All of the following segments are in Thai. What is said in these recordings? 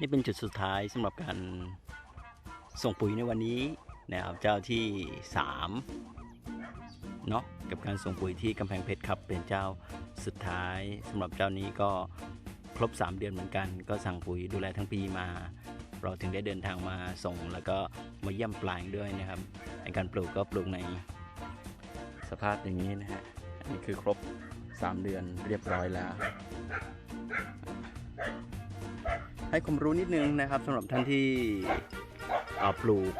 นี่เป็นจุดสุดท้ายสำหรับการส่งปุ๋ยในวันนี้นะครับเจ้าที่3เนาะกับการส่งปุ๋ยที่กำแพงเพชรครับ เป็นเจ้าสุดท้ายสำหรับเจ้านี้ก็ครบ 3 เดือนเหมือนกัน ก็สั่งปุ๋ยดูแลทั้งปีมา เราถึงได้เดินทางมาส่ง แล้วก็มาเยี่ยมปลายด้วยนะครับในการปลูกก็ปลูกในสภาพอย่างนี้นะฮะอันนี้คือครบ 3 เดือนเรียบร้อยแล้ว ให้ความรู้นิดนึงนะครับสำหรับท่านที่ปลูก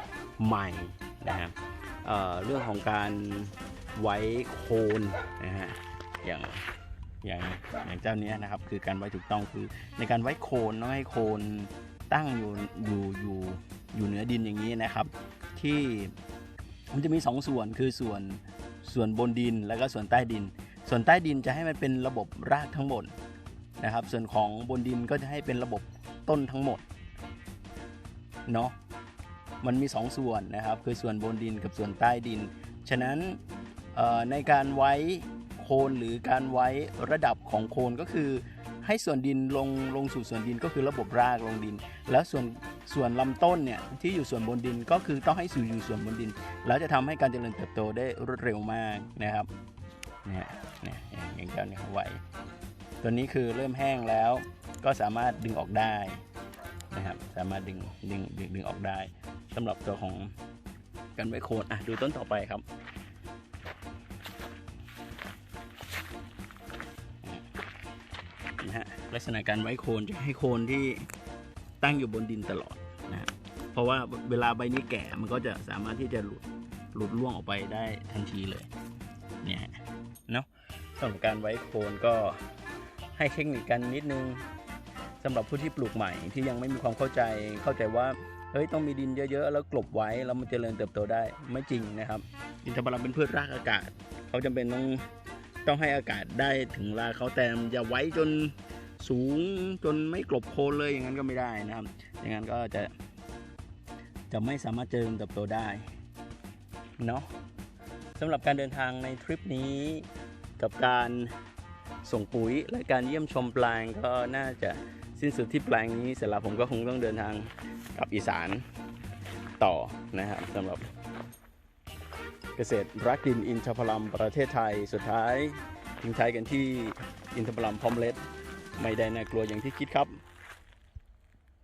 ใหม่นะครับเเรื่องของการไว้โคนนะฮะอย่างอย่างอย่างเจ้าเนี้ยนะครับ คือการไว้ถูกต้องคือในการไว้โคนต้องให้โคนตั้งอยู่อยู่อยู่อยู่เหนือดินอย่างนี้นะครับ ที่มันจะมีสองส่วนคือส่วนส่วนบนดินแล้วก็ส่วนใต้ดิน ส่วนใต้ดินจะให้มันเป็นระบบรากทั้งหมดนะครับ ส่วนของบนดินก็จะให้เป็นระบบ ต้นทั้งหมดเนาะมันมี2ส่วนนะครับ คือส่วนบนดินกับส่วนใต้ดิน ฉะนั้นในการไว้โคนหรือการไว้ระดับของโคนก็คือให้ส่วนดินลงลงสู่ส่วนดินก็คือระบบรากลงดิน แล้วส่วนส่วนลำต้นเนี่ยที่อยู่ส่วนบนดินก็คือต้องให้สู่อยู่ส่วนบนดิน แล้วจะทำให้การเจริญเติบโตได้รวดเร็วมากนะครับเนี่ยเนี่ยอย่างเจ้าเนี่ยไว้ตัวนี้คือเริ่มแห้งแล้ว ก็สามารถดึงออกได้นะครับ สามารถดึงดึงดึงดึงออกได้สำหรับตัวของกันไว้โคนอะดูต้นต่อไปครับนะฮะลักษณะการไว้โคนจะให้โคนที่ตั้งอยู่บนดินตลอดนะฮะเพราะว่าเวลาใบนี้แก่มันก็จะสามารถที่จะหลุดหลุดร่วงออกไปได้ทันทีเลยเนี่ยเนาะสำหรับการไว้โคนก็ให้เทคนิคกันนิดนึง สำหรับผู้ที่ปลูกใหม่ที่ยังไม่มีความเข้าใจเข้าใจว่าเฮ้ยต้องมีดินเยอะๆ แล้วกลบไว้แล้วมันจเจริญเติบโตได้ไม่จริงนะครับอินทผลัมเป็นพืชรากอากาศ เขาจำเป็นต้องต้องให้อากาศได้ถึงรากเขาแต่อย่าไว้จนสูงจนไม่กลบโคนเลยอย่างนั้นก็ไม่ได้นะครับ อย่างนั้นก็จะจะไม่สามารถเจริญเติบโตได้เนาะสำหรับการเดินทางในทริปนี้กับการส่งปุ๋ยและการเยี่ยมชมแปลงก็น่าจะ สิ้นสุดที่แปลงนี้เสร็จแล้วผมก็คงต้องเดินทางกลับอีสานต่อนะครับสำหรับเกษตรรักดินอินทพลัมประเทศไทยสุดท้ายทิ้งท้ายกันที่อินทพลัมพอมเล็ดไม่ได้น่ากลัวอย่างที่คิดครับ